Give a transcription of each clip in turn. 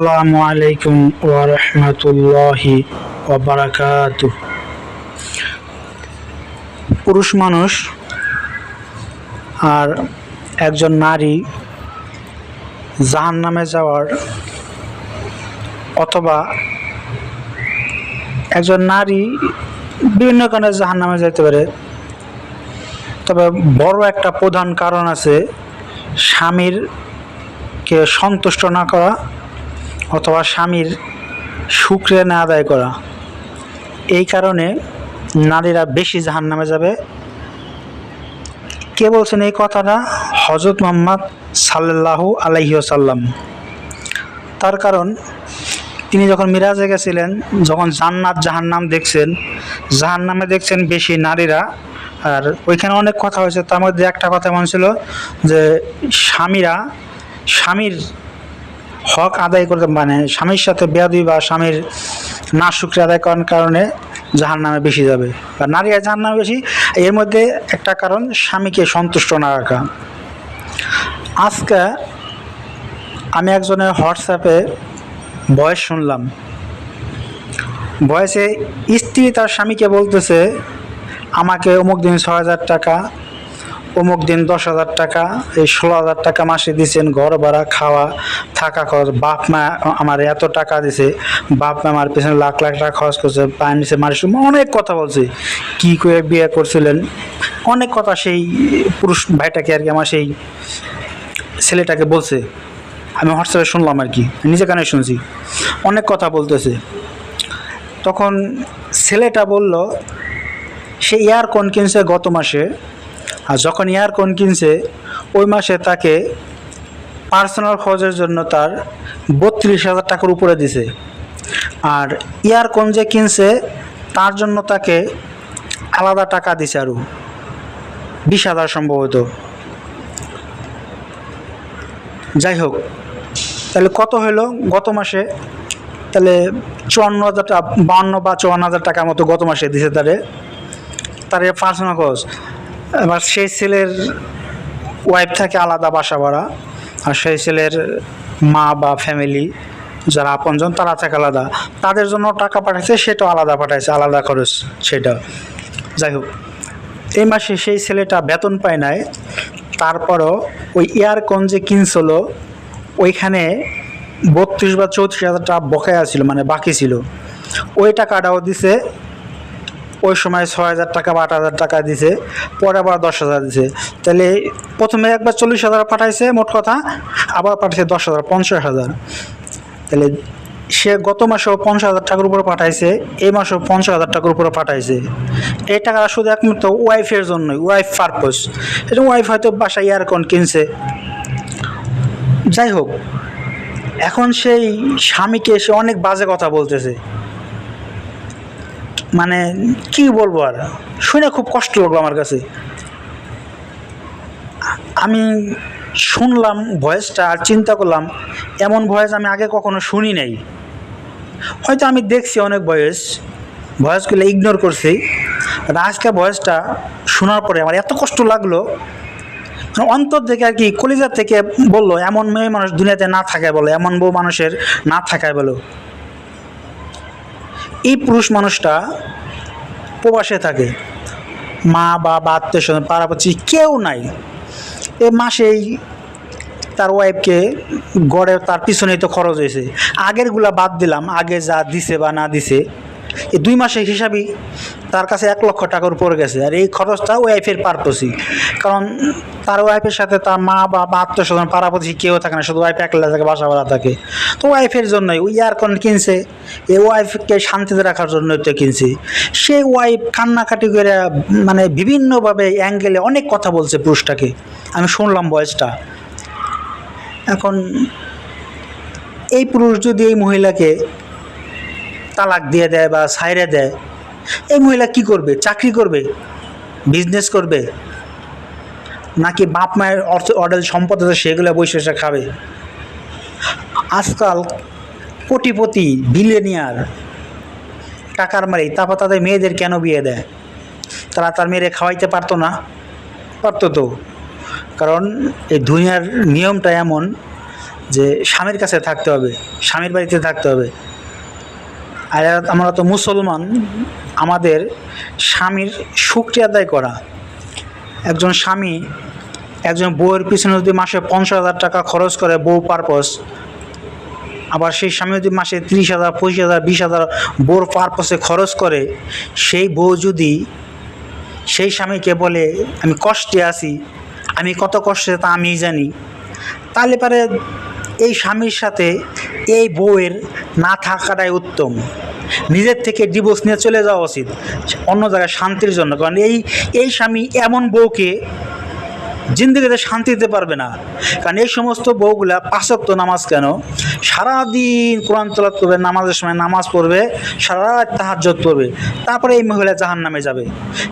আসসালামু আলাইকুম পুরুষ মানুষ আর একজন নারী জাহান নামে যাওয়ার অথবা একজন নারী বিভিন্ন কারণে জাহান নামে যেতে পারে, তবে বড় একটা প্রধান কারণ আছে স্বামীর কে সন্তুষ্ট না করা অথবা স্বামীর শুক্রে না আদায় করা। এই কারণে নারীরা বেশি জাহান নামে যাবে। কে বলছেন এই কথাটা? হজরত মোহাম্মদ সাল্লাল্লাহু আলাইহি সাল্লাম তার কারণ, তিনি যখন মিরাজে গেছিলেন, যখন জান্নাত জাহান্নাম দেখছেন, জাহান্নামে দেখছেন বেশি নারীরা। আর ওইখানে অনেক কথা হয়েছে, তার মধ্যে একটা কথা এমন ছিল যে স্বামীরা, স্বামীর হক আদায় করতে মানে স্বামীর সাথে বেয়াদি বা স্বামীর না শুক্র আদায় করার কারণে জাহান নামে বেশি যাবে। বা নারীরা জাহান নামে বেশি, এর মধ্যে একটা কারণ, স্বামীকে সন্তুষ্ট না রাখা। আজকে আমি একজনের হোয়াটসঅ্যাপে ভয়েস শুনলাম। ভয়েসে স্ত্রী তার স্বামীকে বলতেছে, আমাকে অমুক দিন ছ হাজার টাকা অমুক দিন দশ হাজার টাকা, এই ষোলো হাজার টাকা মাসে দিছেন ঘর ভাড়া, খাওয়া, থাকা খরচ। বাপ মা আমার এত টাকা দিছে, বাপ মা আমার পেছনে লাখ লাখ টাকা খরচ করছে পায়ের নিচে মারি অনেক কথা বলছে। কি করে বিয়ে করছিলেন? অনেক কথা সেই পুরুষ ভাইটাকে আর কি আমার সেই ছেলেটাকে বলছে। আমি হোয়াটসঅ্যাপে শুনলাম আর কি, নিজে কানে শুনছি। অনেক কথা বলতেছে। তখন ছেলেটা বলল, সে ইয়ারকন কিনছে গত মাসে। আর যখন ইয়ারকন কিনছে, ওই মাসে তাকে পার্সোনাল খরচের জন্য তার বত্রিশ হাজার টাকার উপরে দিছে। আর ইয়ারকন যে কিনছে, তার জন্য তাকে আলাদা টাকা দিছে আরও বিশ হাজার সম্ভবত। যাই হোক, তাহলে কত হলো গত মাসে? তাহলে চুয়ান্ন হাজার টাকা বাউন্ন বা চুয়ান্ন হাজার টাকার মতো গত মাসে দিছে তারে। তার পার্সোনাল খরচ। এবার সেই ছেলের ওয়াইফ থাকে আলাদা বাসা ভাড়া। আর সেই ছেলের মা বা ফ্যামিলি যারা আপনজন, তারা থাকে আলাদা। তাদের জন্য টাকা পাঠাইছে, সেটাও আলাদা পাঠাইছে, আলাদা খরচ সেটা। যাই হোক, এই মাসে সেই ছেলেটা বেতন পায় নাই। তারপরও ওই ইয়ারকন যে কিনছিল, ওইখানে বত্রিশ বা চৌত্রিশ হাজার টাকা বকেয়া ছিল মানে বাকি ছিল। ওই টাকাটাও দিছে ওই সময় ছয় হাজার টাকা বা আট হাজার টাকা দিছে, পরে আবার দশ হাজার দিছে। তাহলে প্রথমে একবার চল্লিশ হাজার পাঠাইছে, মোট কথা আবার পাঠাইছে দশ হাজার, পঞ্চাশ হাজার। তাহলে সে গত মাসেও পঞ্চাশ হাজার টাকার উপরে পাঠাইছে, এই মাসেও পঞ্চাশ হাজার টাকার উপরে পাঠাইছে। এই টাকাটা শুধু একমাত্র ওয়াইফের জন্যই, ওয়াইফ পারপোজ এটা ওয়াইফ হয়তো বাসায় ইয়ারকন কিনছে। যাই হোক, এখন সেই স্বামীকে এসে অনেক বাজে কথা বলতেছে। মানে কি বলব আর? শুনে খুব কষ্ট লাগল আমার কাছে। আমি শুনলাম ভয়েসটা আর চিন্তা করলাম, এমন ভয়েস আমি আগে কখনো শুনি নাই। হয়তো আমি দেখছি অনেক ভয়েস, ভয়েসগুলো ইগনোর করছি আর আজকে ভয়েসটা শোনার পরে আমার এত কষ্ট লাগল মানে অন্তর থেকে আর কি কলিজার থেকে বলল, এমন মেয়ে মানুষ দুনিয়াতে না থাকায় বলো, এমন বউ মানুষের না থাকায় বলো। এই পুরুষ মানুষটা প্রবাসে থাকে। মা বা আত্মীয় স্বজন পাড়াপাচ্ছি কেউ নাই। এ মাসেই তার ওয়াইফকে গড়ে তার পিছনেই তো খরচ হয়েছে। আগেরগুলা বাদ দিলাম। আগে যা দিছে বা না দিছে এই দুই মাসের হিসাবই তার কাছে এক লক্ষ টাকার উপর গেছে। আর এই খরচটা ওয়াইফের পারপসই কারণ তার ওয়াইফের সাথে তার মা বা আত্মীয় স্বজন পাড়াপড়শি কেউ থাকে না, শুধু ওয়াইফ একলা থাকে, বাসা ভাড়া থাকে। তো ওয়াইফের জন্যই ওই ইয়ারকন কিনছে, এই ওয়াইফকে শান্তিতে রাখার জন্যই তো কিনছে। সেই ওয়াইফ কান্নাকাটি করে মানে বিভিন্নভাবে অ্যাঙ্গেলে অনেক কথা বলছে পুরুষটাকে। আমি শুনলাম বয়সটা। এখন এই পুরুষ যদি এই মহিলাকে তালাক দিয়ে দেয় বা সাইরে দেয়, এই মহিলা কি করবে? চাকরি করবে? বিজনেস করবে? নাকি বাপ মায়ের অর্থ, অর্ডার সম্পদ আছে সেগুলো বসে খাবে? আজকাল কোটিপতি বিলিয়নিয়ার টাকার মারি তারপর তাদের মেয়েদের কেন বিয়ে দেয়? তারা তার মেয়েরে খাওয়াইতে পারতো না? পারতো তো। কারণ এই দুনিয়ার নিয়মটা এমন যে স্বামীর কাছে থাকতে হবে, স্বামীর বাড়িতে থাকতে হবে। আর আমরা তো মুসলমান, আমাদের স্বামীর সুক্রিয়া আদায় করা। একজন স্বামী একজন বউয়ের পিছনে যদি মাসে পঞ্চাশ হাজার টাকা খরচ করে বউ পারপস আবার সেই স্বামী যদি মাসে ত্রিশ হাজার, পঁচিশ হাজার, বিশ হাজার বউর পারপসে খরচ করে, সেই বউ যদি, সেই স্বামীকে বলে, আমি কষ্টে আছি, আমি কত কষ্টে তা আমি জানি। তাহলে পারে এই স্বামীর সাথে এই বউয়ের না থাকাটাই উত্তম। নিজের থেকে ডিভোর্স নিয়ে চলে যাওয়া উচিত। অন্য জায়গায় শান্তির জন্য। কারণ এই এই স্বামী এমন বউকে জিন্দগিতে শান্তি দিতে পারবে না। কারণ এই সমস্ত বউগুলা পাঁচক্ত নামাজ কেন? সারাদিন কোরআন তলাত করবে, নামাজের সময় নামাজ পড়বে সারা রাত তাহাজ্জত পড়বে। তারপরে এই মহিলা জাহান নামে যাবে।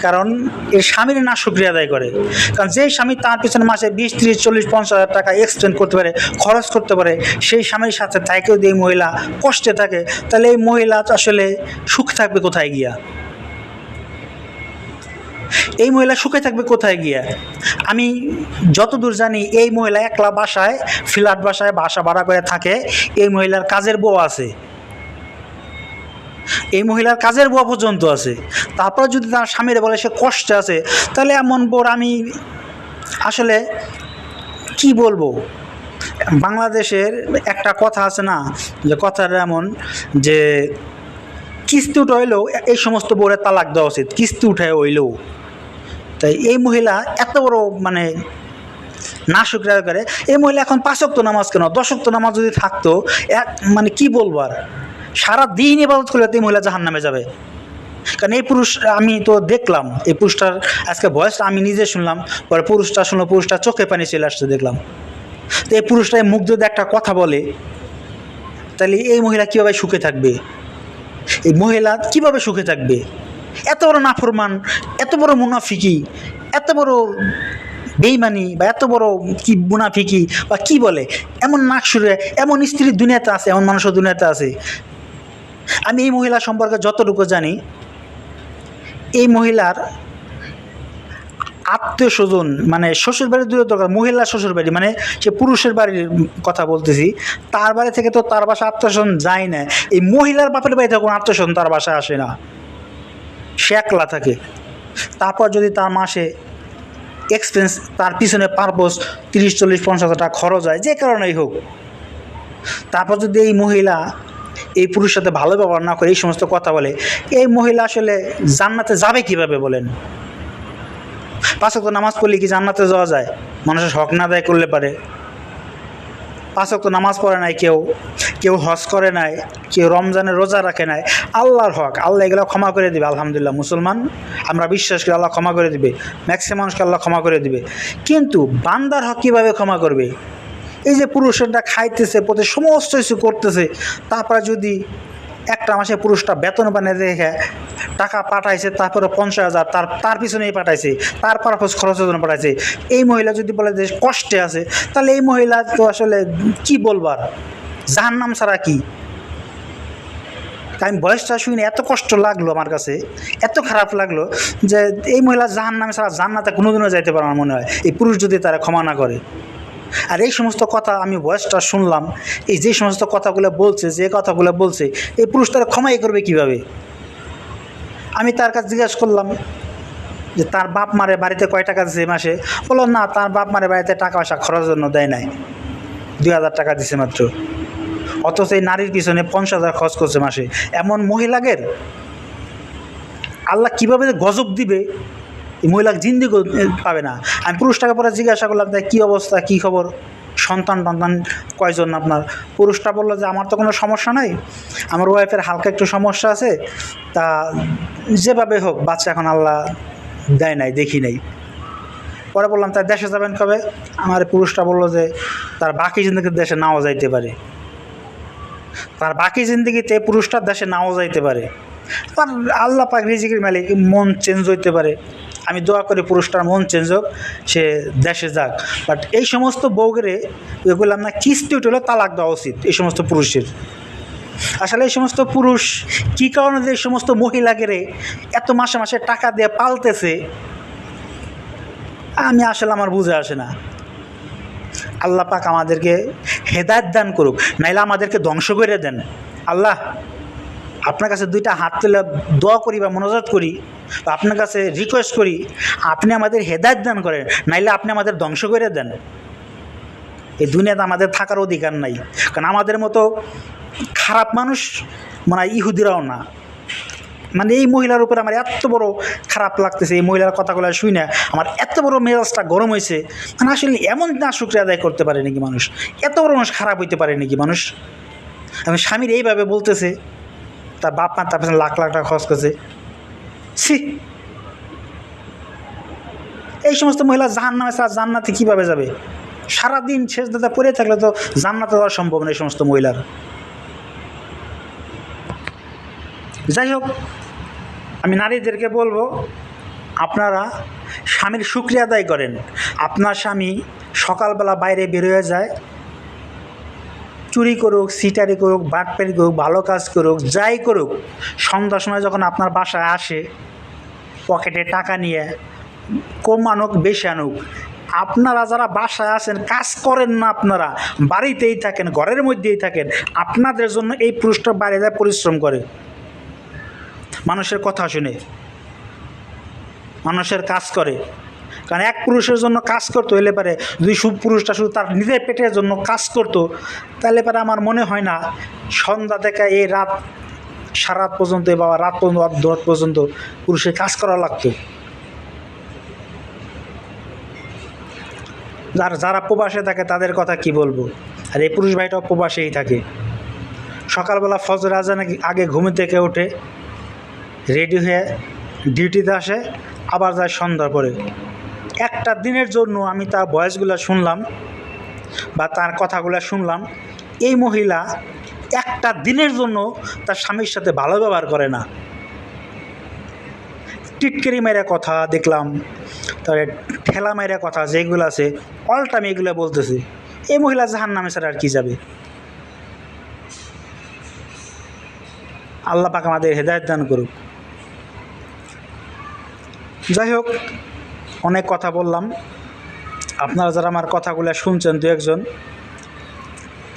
কারণ এর স্বামীর না সুক্রিয়া আদায় করে। কারণ যেই স্বামী তার পিছনে মাসে বিশ, ত্রিশ, চল্লিশ, পঞ্চাশ হাজার টাকা এক্সটেন্ড করতে পারে, খরচ করতে পারে, সেই স্বামীর সাথে থাকেও এই মহিলা কষ্টে থাকে, তাহলে এই মহিলা আসলে সুখ থাকবে কোথায় গিয়া? এই মহিলা সুখে থাকবে কোথায় গিয়ে? আমি যতদূর জানি, এই মহিলা একলা বাসায়, ফ্ল্যাট বাসায় বাসা ভাড়া করে থাকে। এই মহিলার কাজের বউ আছে। এই মহিলার কাজের বউ পর্যন্ত আছে। তারপর যদি তার স্বামীর বলে সে কষ্টে আছে, তাহলে এমন বোর আমি আসলে কি বলব? বাংলাদেশের একটা কথা আছে না, যে কথাটা এমন, যে কিস্তি উঠে হইলেও এই সমস্ত বোরে তালাক দেওয়া উচিত। কিস্তি উঠে হইলেও। তাই এই মহিলা এত বড় মানে না শুক্রিয়া করে, এই মহিলা এখন পাঁচক্ত নামাজ কেন? দশক্ত নামাজ যদি থাকতো, এক মানে কি বলব আর? সারা দিন ইবাদত করলে এই মহিলা জাহান নামে যাবে। কারণ এই পুরুষ, আমি তো দেখলাম, এই পুরুষটার আজকে বয়সটা আমি নিজে শুনলাম, পরে পুরুষটা শুনলো, পুরুষটা চোখে পানি চলে আসতে দেখলাম। তো এই পুরুষটা এই মুখ যদি একটা কথা বলে, তাহলে এই মহিলা কীভাবে সুখে থাকবে? এই মহিলা কীভাবে সুখে থাকবে? এত বড় নাফরমান, এত বড় মুনাফিকি, এত বড় বেইমানি বা এত বড় কি মুনাফিকি বা কি বলে? এমন নাক সুরে, এমন স্ত্রী দুনিয়াতে আছে, এমন মানুষের দুনিয়াতে আছে। আমি এই মহিলা সম্পর্কে যতটুকু জানি, এই মহিলার আত্মীয় স্বজন মানে শ্বশুর বাড়ির দূরে দরকার, মহিলা শ্বশুর বাড়ি মানে সে পুরুষের বাড়ির কথা বলতেছি, তার বাড়ি থেকে তো তার বাসা আত্মীয় স্বজন যায় না। এই মহিলার বাপের বাড়ি থেকে কোনো আত্মীয় স্বজন তার বাসায় আসে না। সে একলা থাকে। তারপর যদি তার মাসে এক্সপেন্স তার পিছনে পারপোজ তিরিশ, চল্লিশ, পঞ্চাশ হাজার টাকা খরচ হয়, যে কারণেই হোক। তারপর যদি এই মহিলা এই পুরুষের সাথে ভালো ব্যবহার না করে এই সমস্ত কথা বলে, এই মহিলা আসলে জান্নাতে যাবে কীভাবে বলেন? পাঁচক নামাজ পড়লে কি জান্নাতে যাওয়া যায়? মানুষের হক না আদায় করলে পারে। পাঁচক নামাজ পড়ে নাই কেউ কেউ হজ করে নাই, কেউ রমজানের রোজা রাখে নাই। আল্লাহর হক, আল্লাহ এগুলো ক্ষমা করে দিবে, আলহামদুলিল্লাহ। মুসলমান, আমরা বিশ্বাস করি আল্লাহ ক্ষমা করে দিবে। ম্যাক্সিমাম মানুষকে আল্লাহ ক্ষমা করে দিবে। কিন্তু বান্দার হক কীভাবে ক্ষমা করবে? এই যে পুরুষেরটা খাইতেছে প্রতি সমস্ত কিছু করতেছে, তারপরে যদি একটা মাসে পুরুষটা বেতন বানিয়ে দেখে টাকা পাঠাইছে তারপরে পঞ্চাশ হাজার, তার তার পিছনেই পাঠাইছে তার পারপোজ খরচের জন্য পাঠাইছে। এই মহিলা যদি বলে যে কষ্টে আছে, তাহলে এই মহিলা তো আসলে কি বলবার জাহার নাম ছাড়া কি? আমি বয়সটা শুনে এত কষ্ট লাগল আমার কাছে, এত খারাপ লাগল যে এই মহিলা জাহান নামে ছাড়া জান্নাতে কোনোদিনও যাইতে পারে আমার মনে হয়। এই পুরুষ যদি তারা ক্ষমা না করে। আর এই সমস্ত কথা আমি বয়সটা শুনলাম, এই যে সমস্ত কথাগুলো বলছে, যে কথাগুলো বলছে, এই পুরুষ তারা ক্ষমাই করবে কীভাবে? আমি তার কাছে জিজ্ঞাসা করলাম যে তার বাপ মারে বাড়িতে কয় টাকা দিছে মাসে? বলল, না, তার বাপ মারে বাড়িতে টাকা পয়সা খরচের জন্য দেয় নাই। দুই হাজার টাকা দিছে মাত্র। অথচ এই নারীর পিছনে পঞ্চাশ হাজার খরচ করছে মাসে। এমন মহিলাদের আল্লাহ কীভাবে গজব দিবে? এই মহিলা জিন্দি পাবে না। আমি পুরুষটাকে পরে জিজ্ঞাসা করলাম, তাই কী অবস্থা? কী খবর? সন্তান টন্তান কয়জন আপনার? পুরুষটা বলল যে, আমার তো কোনো সমস্যা নাই। আমার ওয়াইফের হালকা একটু সমস্যা আছে। তা যেভাবে হোক, বাচ্চা এখন আল্লাহ দেয় নাই, দেখি নাই। পরে বললাম তার দেশে যাবেন কবে? আমার পুরুষটা বলল যে, তার বাকি জিন্দগি দেশে নাও যাইতে পারে। তার বাকি জিন্দগিতে পুরুষটার দেশে নাও যাইতে পারে। আর আল্লাহ পাক রিজিকের মালিক, মন চেঞ্জ হইতে পারে। আমি দোয়া করি পুরুষটার মন চেঞ্জ হোক, সে দেশে যাক। বাট এই সমস্ত বউগেরে এগুলো না কিস্তি উঠলে তালাক দেওয়া উচিত, এই সমস্ত পুরুষের। আসলে এই সমস্ত পুরুষ কী কারণে যে এই সমস্ত মহিলাকে এত মাসে মাসে টাকা দিয়ে পালতেছে, আমি আসলে আমার বুঝে আসে না। আল্লাহ পাক আমাদেরকে হেদায়ত দান করুক, নাইলে আমাদেরকে ধ্বংস করে দেন। আল্লাহ আপনার কাছে দুইটা হাত তুলে দোয়া করি বা মনোজাত করি বা আপনার কাছে রিকোয়েস্ট করি, আপনি আমাদের হেদায়ত দান করেন, নাইলে আপনি আমাদের ধ্বংস করে দেন। এই দুনিয়াতে আমাদের থাকার অধিকার নাই। কারণ আমাদের মতো খারাপ মানুষ মানে ইহুদিরাও না। মানে এই মহিলার উপরে আমার এত বড় খারাপ লাগতেছে, এই মহিলার কথাগুলো শুই না। আমার এত বড় মেজাজটা গরম হয়েছে। মানে আসলে এমন না শুক্রিয়া আদায় করতে পারে নাকি মানুষ? এত বড় মানুষ খারাপ হইতে পারে নাকি মানুষ? আমি স্বামীর এইভাবে বলতেছে। তার বাপ মা তার পেছনে লাখ লাখ টাকা খরচ করছে। ছি। এই সমস্ত মহিলা জাহান নামে ছাড়া জান্নাতে কীভাবে যাবে? সারাদিন শেষ দাদা পড়ে থাকলে তো জান্নাতে যাওয়া সম্ভব না এই সমস্ত মহিলার। যাই হোক, আমি নারীদেরকে বলব, আপনারা স্বামীর শুক্রিয়া আদায় করেন। আপনার স্বামী সকালবেলা বাইরে বেরোয় যায় চুরি করুক, সিটারি করুক, বাটপারি করুক, ভালো কাজ করুক, যাই করুক, সন্ধ্যার সময় যখন আপনার বাসায় আসে, পকেটে টাকা নিয়ে, কম আনুক, বেশি আনুক, আপনারা যারা বাসায় আছেন, কাজ করেন না আপনারা, বাড়িতেই থাকেন, ঘরের মধ্যেই থাকেন, আপনাদের জন্য এই পুরুষটা বাইরে যায়, পরিশ্রম করে। মানুষের কথা শুনে, মানুষের কাজ করে। কারণ এক পুরুষের জন্য কাজ করতো এলে পারে যদি সু পুরুষটা শুধু তার নিজের পেটের জন্য কাজ করতো, তাহলে পারে আমার মনে হয় না সন্ধ্যা থেকে এই রাত সারা রাত পর্যন্ত বা রাত পর্যন্ত অর্ধরাত পর্যন্ত পুরুষের কাজ করা লাগতো। যারা যারা প্রবাসে থাকে তাদের কথা কি বলব? আর এই পুরুষ ভাইটাও প্রবাসেই থাকে। সকালবেলা ফজর আজান আগে ঘুমে থেকে ওঠে রেডি হয়ে ডিউটিতে আসে, আবার যায় সন্ধ্যার পরে। একটা দিনের জন্য আমি তার ভয়েসগুলো শুনলাম বা তার কথাগুলো শুনলাম, এই মহিলা একটা দিনের জন্য তার স্বামীর সাথে ভালো ব্যবহার করে না। টিটকেরি মেরে কথা দেখলাম তারপরে ঠেলা মেরে কথা যেগুলো আছে অল টাইম এগুলো বলতেছে। এই মহিলা জাহান নামে ছাড়া আর কি যাবে? আল্লাহ পাক আমাদের হেদায়ত দান করুক। যাই হোক অনেক কথা বললাম। আপনারা যারা আমার কথাগুলো শুনছেন দু একজন,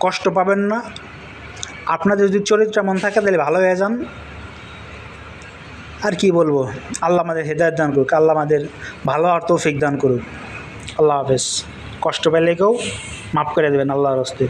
কষ্ট পাবেন না। আপনাদের যদি চরিত্র মন থাকে, তাহলে ভালো হয়ে যান। আর কি বলব? আল্লাহ আমাদের হেদায়ত দান করুক, আল্লাহ আমাদের ভালো আর তৌফিক দান করুক। আল্লাহ হাফেজ। কষ্ট পেলে কেউ মাফ করে দেবেন আল্লাহর হস্তে।